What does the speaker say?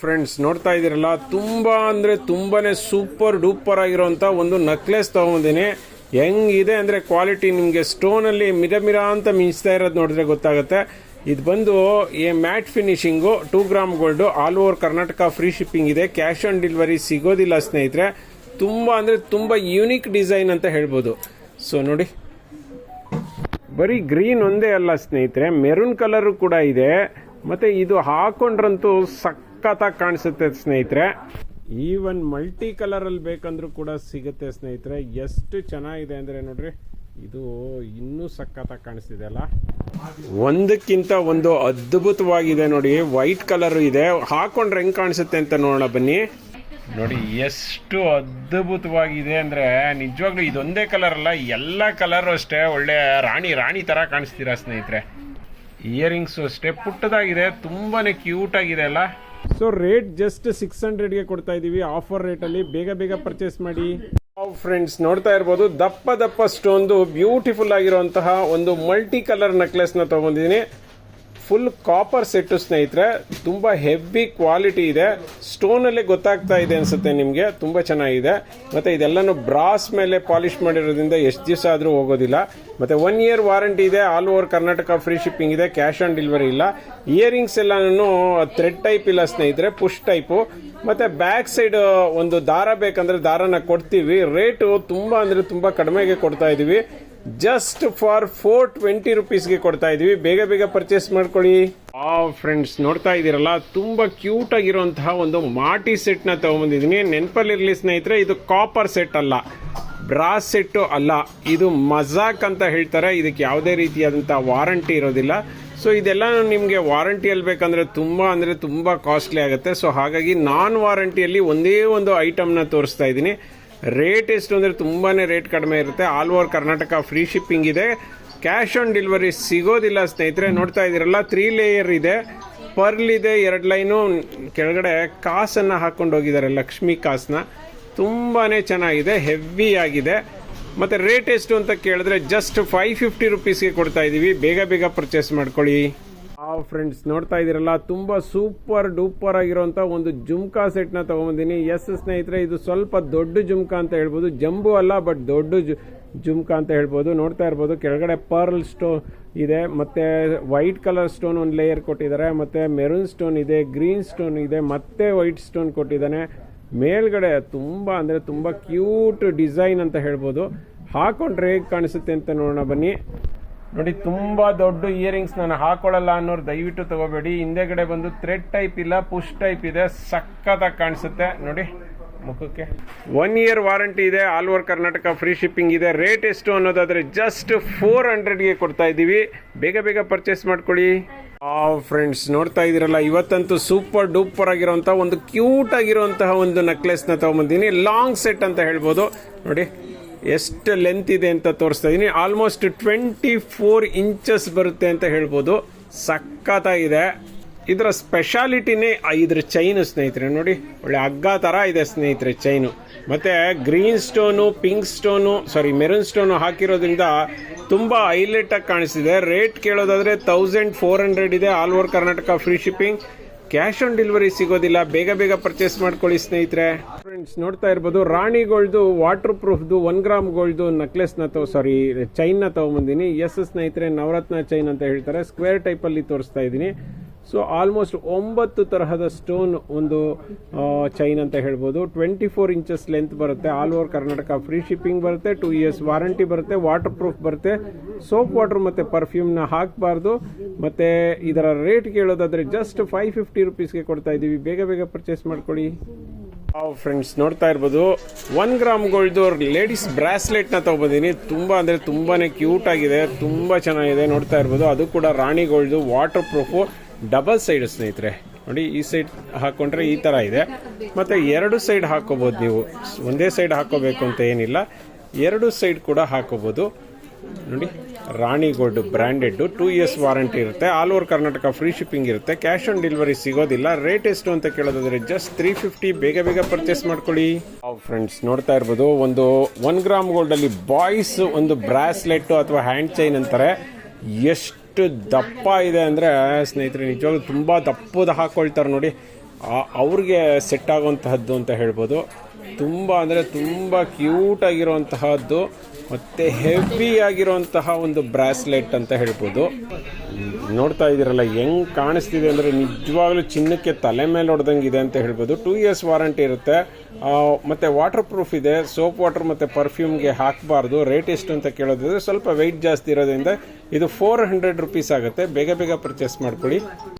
Friends ನೋಡ್ತಾ ಇದ್ದೀರಲ್ಲ, ತುಂಬ ಅಂದರೆ ತುಂಬಾ ಸೂಪರ್ ಡೂಪರ್ ಆಗಿರೋಂಥ ಒಂದು ನಕ್ಲೆಸ್ ತಗೊಂಡಿದ್ದೀನಿ ಹೆಂಗಿದೆ ಅಂದರೆ ಕ್ವಾಲಿಟಿ ನಿಮಗೆ ಸ್ಟೋನಲ್ಲಿ ಮಿರ ಮಿರ ಅಂತ ಮಿಂಚ್ತಾ ಇರೋದು ನೋಡಿದ್ರೆ ಗೊತ್ತಾಗುತ್ತೆ. ಇದು ಬಂದು ಈ mat finishing two gram gold all over Karnataka free shipping ಇದೆ. ಕ್ಯಾಶ್ ಆನ್ ಡೆಲಿವರಿ ಸಿಗೋದಿಲ್ಲ ಸ್ನೇಹಿತರೆ. ತುಂಬ ಅಂದರೆ ತುಂಬ ಯೂನಿಕ್ ಡಿಸೈನ್ ಅಂತ ಹೇಳ್ಬೋದು. ಸೊ ನೋಡಿ. ಬರೀ ಗ್ರೀನ್ ಒಂದೇ ಅಲ್ಲ ಸ್ನೇಹಿತರೆ ಮೆರೂನ್ ಕಲರು ಕೂಡ ಇದೆ. ಮತ್ತು ಇದು ಹಾಕೊಂಡ್ರಂತೂ ಸಖತ್ತಾಗಿ ಕಾಣಿಸುತ್ತೆ ಸ್ನೇಹಿತರೆ. ಈವನ್ ಮಲ್ಟಿ ಕಲರಲ್ಲಿ ಬೇಕಂದ್ರೂ ಕೂಡ ಸಿಗುತ್ತೆ ಸ್ನೇಹಿತರೆ. ಎಷ್ಟು ಚೆನ್ನಾಗಿದೆ ಅಂದರೆ ನೋಡ್ರಿ, ಇದು ಇನ್ನೂ ಸಖತ್ತಾಗಿ ಕಾಣಿಸ್ತಿದೆ ಅಲ್ಲ. ಒಂದಕ್ಕಿಂತ ಒಂದು ಅದ್ಭುತವಾಗಿದೆ ನೋಡಿ ವೈಟ್ ಕಲರ್ ಇದೆ. ಹಾಕೊಂಡ್ರೆ ಹೆಂಗೆ ಕಾಣಿಸುತ್ತೆ ಅಂತ ನೋಡೋಣ ಬನ್ನಿ. ನೋಡಿ, ಎಷ್ಟು ಅದ್ಭುತವಾಗಿದೆ ಅಂದ್ರೆ ನಿಜವಾಗ್ಲೂ ಇದೊಂದೇ ಕಲರ್ ಅಲ್ಲ, ಎಲ್ಲ ಕಲರ್ ಅಷ್ಟೇ. ಒಳ್ಳೆ ರಾಣಿ ರಾಣಿ ತರ ಕಾಣಿಸ್ತೀರಾ ಸ್ನೇಹಿತರೆ. ಇಯರಿಂಗ್ಸ್ ಅಷ್ಟೇ. ಪುಟ್ಟದಾಗಿದೆ, ತುಂಬಾನೇ ಕ್ಯೂಟ್ ಆಗಿದೆ ಅಲ್ಲ. ಸೊ ರೇಟ್ ಜಸ್ಟ್ ಸಿಕ್ಸ್ ಹಂಡ್ರೆಡ್ಗೆ ಕೊಡ್ತಾ ಇದ್ದೀವಿ ಆಫರ್ ರೇಟಲ್ಲಿ ಬೇಗ ಬೇಗ ಪರ್ಚೇಸ್ ಮಾಡಿ. ಫ್ರೆಂಡ್ಸ್ ನೋಡ್ತಾ ಇರ್ಬೋದು, ದಪ್ಪ ದಪ್ಪ ಸ್ಟೋನ್ದು ಬ್ಯೂಟಿಫುಲ್ ಆಗಿರುವಂತಹ ಒಂದು ಮಲ್ಟಿ ಕಲರ್ ನೆಕ್ಲೆಸ್ನ ತಗೊಂಡಿದ್ದೀನಿ. ಫುಲ್ ಕಾಪರ್ ಸೆಟ್ಟು ಸ್ನೇಹಿತರೆ. ತುಂಬ ಹೆವಿ ಕ್ವಾಲಿಟಿ ಇದೆ. ಸ್ಟೋನಲ್ಲೇ ಗೊತ್ತಾಗ್ತಾ ಇದೆ ಅನ್ಸುತ್ತೆ ನಿಮಗೆ. ತುಂಬ ಚೆನ್ನಾಗಿದೆ. ಮತ್ತು ಇದೆಲ್ಲನೂ ಬ್ರಾಸ್ ಮೇಲೆ ಪಾಲಿಶ್ ಮಾಡಿರೋದ್ರಿಂದ ಎಷ್ಟು ದಿವಸ ಆದರೂ ಹೋಗೋದಿಲ್ಲ. ಮತ್ತು ಒನ್ ಇಯರ್ ವಾರಂಟಿ ಇದೆ. All over Karnataka free shipping ಇದೆ. ಕ್ಯಾಶ್ ಆನ್ ಡೆಲಿವರಿ ಇಲ್ಲ. ಇಯರಿಂಗ್ಸ್ ಎಲ್ಲಾನು ಥ್ರೆಡ್ ಟೈಪ್ ಇಲ್ಲ ಸ್ನೇಹಿತರೆ. ಪುಷ್ ಟೈಪು ಮತ್ತು ಬ್ಯಾಕ್ ಸೈಡ್ ಒಂದು ದಾರ ಬೇಕಂದ್ರೆ ದಾರನ ಕೊಡ್ತೀವಿ. ರೇಟು ತುಂಬ ಅಂದರೆ ತುಂಬ ಕಡಿಮೆಗೆ ಕೊಡ್ತಾ ಇದ್ದೀವಿ ಜಸ್ಟ್ ಫಾರ್ ಫೋರ್ ಟ್ವೆಂಟಿ ರುಪೀಸ್ಗೆ ಕೊಡ್ತಾ ಇದೀವಿ. ಬೇಗ ಬೇಗ ಪರ್ಚೇಸ್ ಮಾಡ್ಕೊಳ್ಳಿ. ಆ ಫ್ರೆಂಡ್ಸ್ ನೋಡ್ತಾ ಇದ್ದೀರಲ್ಲ, ತುಂಬ ಕ್ಯೂಟ್ ಆಗಿರುವಂತಹ ಒಂದು ಮಾಟಿ ಸೆಟ್ನ ತಗೊಂಬಂದಿದ್ದೀನಿ. ನೆನಪಲ್ಲಿರ್ಲಿ ಸ್ನೇಹಿತರೆ, ಇದು ಕಾಪರ್ ಸೆಟ್ ಅಲ್ಲ ಬ್ರಾಸ್ ಸೆಟ್ಟು ಅಲ್ಲ. ಇದು ಮಜಾಕ್ ಅಂತ ಹೇಳ್ತಾರೆ. ಇದಕ್ಕೆ ಯಾವುದೇ ರೀತಿಯಾದಂಥ ವಾರಂಟಿ ಇರೋದಿಲ್ಲ. ಸೊ ಇದೆಲ್ಲ ನಿಮಗೆ ವಾರಂಟಿಯಲ್ಲಿ ಬೇಕಂದರೆ ತುಂಬ ಅಂದರೆ ತುಂಬ ಕಾಸ್ಟ್ಲಿ ಆಗುತ್ತೆ. ಸೊ ಹಾಗಾಗಿ ನಾನ್ ವಾರಂಟಿಯಲ್ಲಿ ಒಂದೇ ಒಂದು ಐಟಮ್ನ ತೋರಿಸ್ತಾ ಇದ್ದೀನಿ ರೇಟ್ ಎಷ್ಟು ಅಂದರೆ ತುಂಬಾ ರೇಟ್ ಕಡಿಮೆ ಇರುತ್ತೆ. All over Karnataka free shipping ಇದೆ. ಕ್ಯಾಶ್ ಆನ್ ಡೆಲಿವರಿ ಸಿಗೋದಿಲ್ಲ ಸ್ನೇಹಿತರೆ. ನೋಡ್ತಾ ಇದ್ದೀರಲ್ಲ ತ್ರೀ ಲೇಯರ್ ಇದೆ. ಪರ್ಲ್ ಇದೆ, ಎರಡು ಲೈನು ಕೆಳಗಡೆ ಕಾಸನ್ನು ಹಾಕ್ಕೊಂಡು ಹೋಗಿದ್ದಾರೆ, ಲಕ್ಷ್ಮಿ ಕಾಸನ್ನ ತುಂಬಾ ಚೆನ್ನಾಗಿದೆ ಹೆವಿ ಆಗಿದೆ. ಮತ್ತು ರೇಟ್ ಎಷ್ಟು ಅಂತ ಕೇಳಿದ್ರೆ ಜಸ್ಟ್ ಫೈವ್ ಫಿಫ್ಟಿ ರುಪೀಸ್ಗೆ ಕೊಡ್ತಾ ಇದ್ದೀವಿ ಬೇಗ ಬೇಗ ಪರ್ಚೇಸ್ ಮಾಡ್ಕೊಳ್ಳಿ. ಫ್ರೆಂಡ್ಸ್ ನೋಡ್ತಾ ಇದ್ದೀರಲ್ಲ, ತುಂಬ ಸೂಪರ್ ಡೂಪರ್ ಆಗಿರುವಂಥ ಒಂದು ಜುಮ್ಕಾ ಸೆಟ್ನ ತೊಗೊಂಬಂದಿನಿ. ಎಸ್ ಸ್ನೇಹಿತರೆ, ಇದು ಸ್ವಲ್ಪ ದೊಡ್ಡ ಜುಮ್ಕಾ ಅಂತ ಹೇಳ್ಬೋದು. ಜಂಬು ಅಲ್ಲ ಬಟ್ ದೊಡ್ಡ ಜು, ಜುಮ್ಕಾ ಅಂತ ಹೇಳ್ಬೋದು. ನೋಡ್ತಾ ಇರ್ಬೋದು, ಕೆಳಗಡೆ ಪರ್ಲ್ ಸ್ಟೋನ್ ಇದೆ, ಮತ್ತು ವೈಟ್ ಕಲರ್ ಸ್ಟೋನ್ ಒಂದು ಲೇಯರ್ ಕೊಟ್ಟಿದ್ದಾರೆ, ಮತ್ತು ಮೆರೂನ್ ಸ್ಟೋನ್ ಇದೆ ಗ್ರೀನ್ ಸ್ಟೋನ್ ಇದೆ, ಮತ್ತೆ ವೈಟ್ ಸ್ಟೋನ್ ಕೊಟ್ಟಿದ್ದಾನೆ. ಮೇಲ್ಗಡೆ ತುಂಬ, ಅಂದರೆ ತುಂಬ ಕ್ಯೂಟ್ ಡಿಸೈನ್ ಅಂತ ಹೇಳ್ಬೋದು. ಹಾಕೊಂಡ್ರೆ ಹೇಗೆ ಕಾಣಿಸುತ್ತೆ ಅಂತ ನೋಡೋಣ, ಬನ್ನಿ. ನೋಡಿ, ತುಂಬಾ ದೊಡ್ಡ ಇಯರಿಂಗ್ಸ್ ನಾನು ಹಾಕೊಳ್ಳಲ್ಲ ಅನ್ನೋರು ದಯವಿಟ್ಟು ತಗೋಬೇಡಿ. ಹಿಂದೆಗಡೆ ಬಂದು ಥ್ರೆಡ್ ಟೈಪ್ ಇಲ್ಲ ಪುಷ್ ಟೈಪ್ ಇದೆ, ಸಖತ್ತಾಗಿ ಕಾಣಿಸುತ್ತೆ. ನೋಡಿ, ಮುಖಕ್ಕೆ. ಒನ್ ಇಯರ್ ವಾರಂಟಿ ಇದೆ all over Karnataka free shipping ಇದೆ. ರೇಟ್ ಎಷ್ಟು ಅನ್ನೋದಾದರೆ ಜಸ್ಟ್ ಫೋರ್ ಹಂಡ್ರೆಡ್ಗೆ ಕೊಡ್ತಾ ಇದ್ದೀವಿ. ಬೇಗ ಬೇಗ ಪರ್ಚೇಸ್ ಮಾಡ್ಕೊಳ್ಳಿ. ಆ ಫ್ರೆಂಡ್ಸ್ ನೋಡ್ತಾ ಇದ್ದೀರಲ್ಲ, ಇವತ್ತಂತೂ ಸೂಪರ್ ಡೂಪರ್ ಆಗಿರೋಂಥ ಒಂದು ಕ್ಯೂಟ್ ಆಗಿರುವಂತಹ ಒಂದು ನೆಕ್ಲೆಸ್ನ ತಗೊಂಬಂದಿನಿ. ಲಾಂಗ್ ಸೆಟ್ ಅಂತ ಹೇಳ್ಬೋದು. ನೋಡಿ ಎಷ್ಟು ಲೆಂತ್ ಇದೆ ಅಂತ ತೋರಿಸ್ತಾ ಇದ್ದೀನಿ ಆಲ್ಮೋಸ್ಟ್ ಟ್ವೆಂಟಿ ಫೋರ್ ಇಂಚಸ್ ಬರುತ್ತೆ ಅಂತ ಹೇಳ್ಬೋದು. ಸಖತ್ತಾಗಿದೆ. ಇದರ ಸ್ಪೆಷಾಲಿಟಿನೇ ಇದ್ರ ಚೈನು ಸ್ನೇಹಿತರೆ, ನೋಡಿ. ಒಳ್ಳೆ ಹಗ್ಗ ಥರ ಇದೆ ಸ್ನೇಹಿತರೆ ಚೈನು ಮತ್ತು green stone pink stone sorry maroon stone ಹಾಕಿರೋದ್ರಿಂದ ತುಂಬ ಹೈಲೈಟಾಗಿ ಕಾಣಿಸ್ತಿದೆ. ರೇಟ್ ಕೇಳೋದಾದರೆ ತೌಸಂಡ್ ಫೋರ್ ಹಂಡ್ರೆಡ್ ಇದೆ. All over Karnataka free shipping cash on delivery ಸಿಗೋದಿಲ್ಲ. ಬೇಗ ಬೇಗ ಪರ್ಚೇಸ್ ಮಾಡ್ಕೊಳ್ಳಿ ಸ್ನೇಹಿತರೆ. ಫ್ರೆಂಡ್ಸ್ ನೋಡ್ತಾ ಇರ್ಬೋದು ರಾಣಿ ಗೋಲ್ಡ್ದು ವಾಟರ್ ಪ್ರೂಫ್ದು ಒನ್ ಗ್ರಾಮ್ ಗೋಲ್ಡ್ದು ನೆಕ್ಲೆಸ್ನ ತಗೋ ಸಾರಿ ಚೈನ್ನ ತಗೊಂಬಂದಿನಿ. ಎಸ್ ಸ್ನೇಹಿತರೆ, ನವರತ್ನ ಚೈನ್ ಅಂತ ಹೇಳ್ತಾರೆ. ಸ್ಕ್ವೇರ್ ಟೈಪಲ್ಲಿ ತೋರಿಸ್ತಾ ಇದ್ದೀನಿ. ಸೊ ಆಲ್ಮೋಸ್ಟ್ ಒಂಬತ್ತು ತರಹದ ಸ್ಟೋನ್ ಒಂದು ಚೈನ್ ಅಂತ ಹೇಳ್ಬೋದು. ಟ್ವೆಂಟಿ ಫೋರ್ ಇಂಚಸ್ ಲೆಂತ್ ಬರುತ್ತೆ. All over Karnataka free shipping ಬರುತ್ತೆ. ಟೂ ಇಯರ್ಸ್ ವಾರಂಟಿ ಬರುತ್ತೆ. ವಾಟರ್ ಪ್ರೂಫ್ ಬರುತ್ತೆ. ಸೋಪ್ ವಾಟರ್ ಮತ್ತು ಪರ್ಫ್ಯೂಮ್ನ ಹಾಕಬಾರ್ದು. ಮತ್ತು ಇದರ ರೇಟ್ ಕೇಳೋದಾದರೆ ಜಸ್ಟ್ ಫೈವ್ ಫಿಫ್ಟಿ ರುಪೀಸ್ಗೆ ಕೊಡ್ತಾ ಇದ್ದೀವಿ ಬೇಗ ಬೇಗ ಪರ್ಚೇಸ್ ಮಾಡ್ಕೊಳ್ಳಿ. ಫ್ರೆಂಡ್ಸ್ ನೋಡ್ತಾ ಇರ್ಬೋದು. ಒನ್ ಗ್ರಾಮ್ ಗೋಲ್ಡ್ ಲೇಡೀಸ್ನ ತಗೊಬಂದಿನಿ. ತುಂಬಾ ಅಂದ್ರೆ ತುಂಬಾನೇ ಕ್ಯೂಟ್ ಆಗಿದೆ, ತುಂಬಾ ಚೆನ್ನಾಗಿದೆ ನೋಡ್ತಾ ಇರ್ಬೋದು. ಅದು ಕೂಡ Rani gold waterproof double side ಸ್ನೇಹಿತರೆ. ನೋಡಿ, ಈ ಸೈಡ್ ಹಾಕೊಂಡ್ರೆ ಈ ತರ ಇದೆ. ಮತ್ತೆ ಎರಡು ಸೈಡ್ ಹಾಕೋಬಹುದು ನೀವು. ಒಂದೇ ಸೈಡ್ ಹಾಕೋಬೇಕು ಅಂತ ಏನಿಲ್ಲ. ಎರಡು ಸೈಡ್ ಕೂಡ ಹಾಕೋಬಹುದು ನೋಡಿ. Rani gold branded two years warranty ಇರುತ್ತೆ. All over Karnataka free shipping ಇರುತ್ತೆ. ಕ್ಯಾಶ್ ಆನ್ ಡೆಲಿವರಿ ಸಿಗೋದಿಲ್ಲ. ರೇಟ್ ಎಷ್ಟು ಅಂತ ಕೇಳೋದಾದ್ರೆ ಜಸ್ಟ್ ತ್ರೀ ಫಿಫ್ಟಿ ಬೇಗ ಬೇಗ ಪರ್ಚೇಸ್ ಮಾಡ್ಕೊಳ್ಳಿ. ಫ್ರೆಂಡ್ಸ್ ನೋಡ್ತಾ ಇರ್ಬೋದು. ಒಂದು ಒನ್ ಗ್ರಾಮ್ ಗೋಲ್ಡ್ ಅಲ್ಲಿ ಬಾಯ್ಸ್ ಒಂದು ಬ್ರಾಸ್ಲೆಟ್ ಅಥವಾ ಹ್ಯಾಂಡ್ ಚೈನ್ ಅಂತಾರೆ. ಎಷ್ಟು ದಪ್ಪ ಇದೆ ಅಂದ್ರೆ ಸ್ನೇಹಿತರೆ, ನಿಜವಾಗ್ಲೂ ತುಂಬಾ ದಪ್ಪದ ಹಾಕೊಳ್ತಾರೆ ನೋಡಿ. ಅವ್ರಿಗೆ ಸೆಟ್ ಆಗುವಂತಹದ್ದು ಅಂತ ಹೇಳ್ಬೋದು. ತುಂಬ ಅಂದರೆ ತುಂಬ ಕ್ಯೂಟ್ ಆಗಿರುವಂತಹದ್ದು, ಮತ್ತು ಹೆವಿ ಆಗಿರುವಂತಹ ಒಂದು ಬ್ರಾಸ್ಲೆಟ್ ಅಂತ ಹೇಳ್ಬೋದು. ನೋಡ್ತಾ ಇದ್ದೀರಲ್ಲ, ಹೆಂಗೆ ಕಾಣಿಸ್ತಿದೆ ಅಂದರೆ ನಿಜವಾಗ್ಲೂ ಚಿನ್ನಕ್ಕೆ ತಲೆ ಮೇಲೆ ಹೊಡೆದಂಗೆ ಇದೆ ಅಂತ ಹೇಳ್ಬೋದು. ಟೂ ಇಯರ್ಸ್ ವಾರಂಟಿ ಇರುತ್ತೆ. ಮತ್ತು ಮತ್ತೆ ವಾಟರ್ ಪ್ರೂಫ್ ಇದೆ. ಸೋಪ್ ವಾಟರ್ ಮತ್ತು ಪರ್ಫ್ಯೂಮ್ಗೆ ಹಾಕಬಾರ್ದು. ರೇಟ್ ಎಷ್ಟು ಅಂತ ಕೇಳೋದಿದ್ರೆ ಸ್ವಲ್ಪ ವೆಯ್ಟ್ ಜಾಸ್ತಿ ಇರೋದ್ರಿಂದ ಇದು ಫೋರ್ ಹಂಡ್ರೆಡ್ ರುಪೀಸ್ ಆಗುತ್ತೆ. ಬೇಗ ಬೇಗ ಪರ್ಚೇಸ್ ಮಾಡ್ಕೊಳ್ಳಿ.